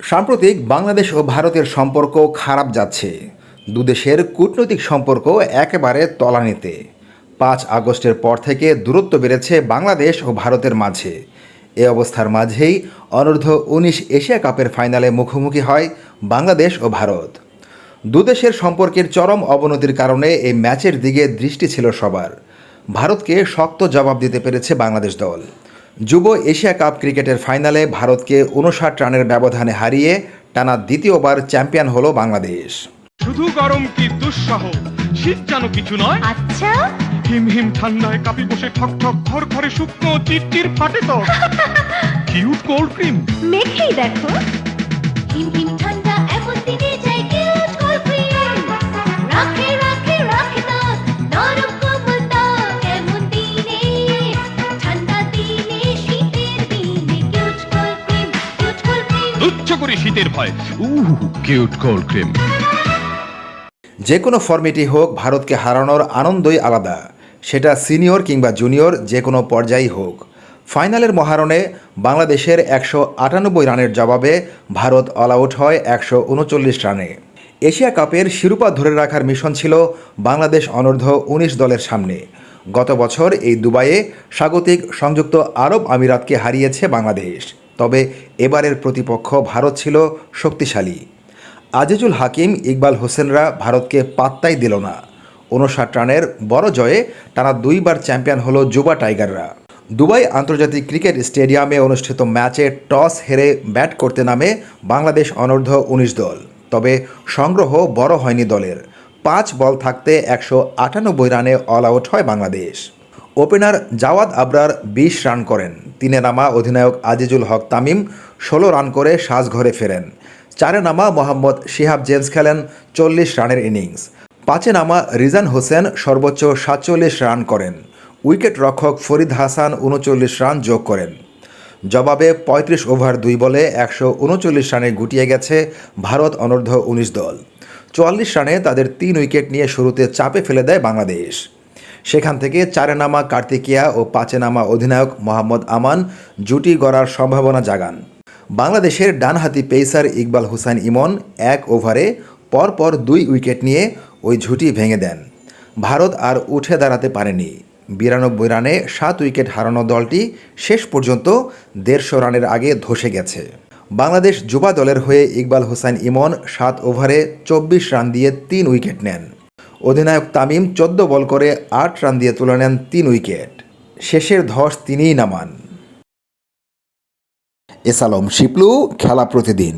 সাম্প্রতিক বাংলাদেশ ও ভারতের সম্পর্ক খারাপ যাচ্ছে। দুদেশের কূটনৈতিক সম্পর্ক একেবারে তলানিতে। পাঁচ আগস্টের পর থেকে দূরত্ব বেড়েছে বাংলাদেশ ও ভারতের মাঝে। এ অবস্থার মাঝেই অনূর্ধ্ব উনিশ এশিয়া কাপের ফাইনালে মুখোমুখি হয় বাংলাদেশ ও ভারত। দুদেশের সম্পর্কের চরম অবনতির কারণে এই ম্যাচের দিকে দৃষ্টি ছিল সবার। ভারতকে শক্ত জবাব দিতে পেরেছে বাংলাদেশ দল। যুব এশিয়া কাপ ক্রিকেটের ফাইনালে ভারতকে উনষাট রানের ব্যবধানে হারিয়ে টানা দ্বিতীয়বার চ্যাম্পিয়ন হলো বাংলাদেশ। শুধু গরম কি দুঃসহ? শীত যেন কিছু নয়। আচ্ছা। হিম হিম ঠান্ডায় কাপি বসে ঠক ঠক ঘর ঘরে শুকনো চিরচির ফাটে তো কিউট কোল্ড ক্রিম। মেখেই দেখো। তুচ্ছ করে শীতের ভয়। কিউট কোল্ড ক্রিম যে কোনো ফর্মেটই হোক, ভারতকে হারানোর আনন্দই আলাদা। সেটা সিনিয়র কিংবা জুনিয়র যে কোনো পর্যায়েই হোক। ফাইনালের মহারণে বাংলাদেশের একশো আটানব্বই রানের জবাবে ভারত অল আউট হয় একশো উনচল্লিশ রানে। এশিয়া কাপের শিরোপা ধরে রাখার মিশন ছিল বাংলাদেশ অনূর্ধ্ব উনিশ দলের সামনে। গত বছর এই দুবাইয়ে স্বাগতিক সংযুক্ত আরব আমিরাতকে হারিয়েছে বাংলাদেশ। তবে এবারের প্রতিপক্ষ ভারত ছিল শক্তিশালী। আজিজুল হাকিম, ইকবাল হোসেনরা ভারতকে পাত্তাই দিল না। উনষাট রানের বড় জয়ে টানা দুইবার চ্যাম্পিয়ন হলো যুবা টাইগাররা। দুবাই আন্তর্জাতিক ক্রিকেট স্টেডিয়ামে অনুষ্ঠিত ম্যাচে টস হেরে ব্যাট করতে নামে বাংলাদেশ অনূর্ধ্ব উনিশ দল। তবে সংগ্রহ বড় হয়নি দলের। পাঁচ বল থাকতে একশো আটানব্বই রানে অল আউট হয় বাংলাদেশ। ওপেনার জাওয়াদ আবরার বিশ রান করেন। তিনে নামা অধিনায়ক আজিজুল হক তামিম ষোলো রান করে সাজঘরে ফেরেন। চারে নামা মোহাম্মদ শিহাব জেমস খেলেন চল্লিশ রানের ইনিংস। পাঁচে নামা রিজান হোসেন সর্বোচ্চ সাতচল্লিশ রান করেন। উইকেট রক্ষক ফরিদ হাসান উনচল্লিশ রান যোগ করেন। জবাবে ৩৫ ওভার দুই বলে একশো উনচল্লিশ রানে গুটিয়ে গেছে ভারত অনূর্ধ্ব উনিশ দল। চুয়াল্লিশ রানে তাদের তিন উইকেট নিয়ে শুরুতে চাপে ফেলে দেয় বাংলাদেশ। সেখান থেকে চারে নামা কার্তিকিয়া ও পাঁচে নামা অধিনায়ক মোহাম্মদ আমান জুটি গড়ার সম্ভাবনা জাগান। বাংলাদেশের ডানহাতি পেসার ইকবাল হুসাইন ইমন এক ওভারে পরপর দুই উইকেট নিয়ে ওই ঝুঁটি ভেঙে দেন। ভারত আর উঠে দাঁড়াতে পারেনি। বিরানব্বই রানে সাত উইকেট হারানো দলটি শেষ পর্যন্ত দেড়শো রানের আগে ধসে গেছে। বাংলাদেশ যুবা দলের হয়ে ইকবাল হোসেন ইমন সাত ওভারে চব্বিশ রান দিয়ে তিন উইকেট নেন। অধিনায়ক তামিম চোদ্দ বল করে আট রান দিয়ে তুলে নেন তিন উইকেট। শেষের ধস তিনিই নামান। এসালম শিপলু, খেলা প্রতিদিন।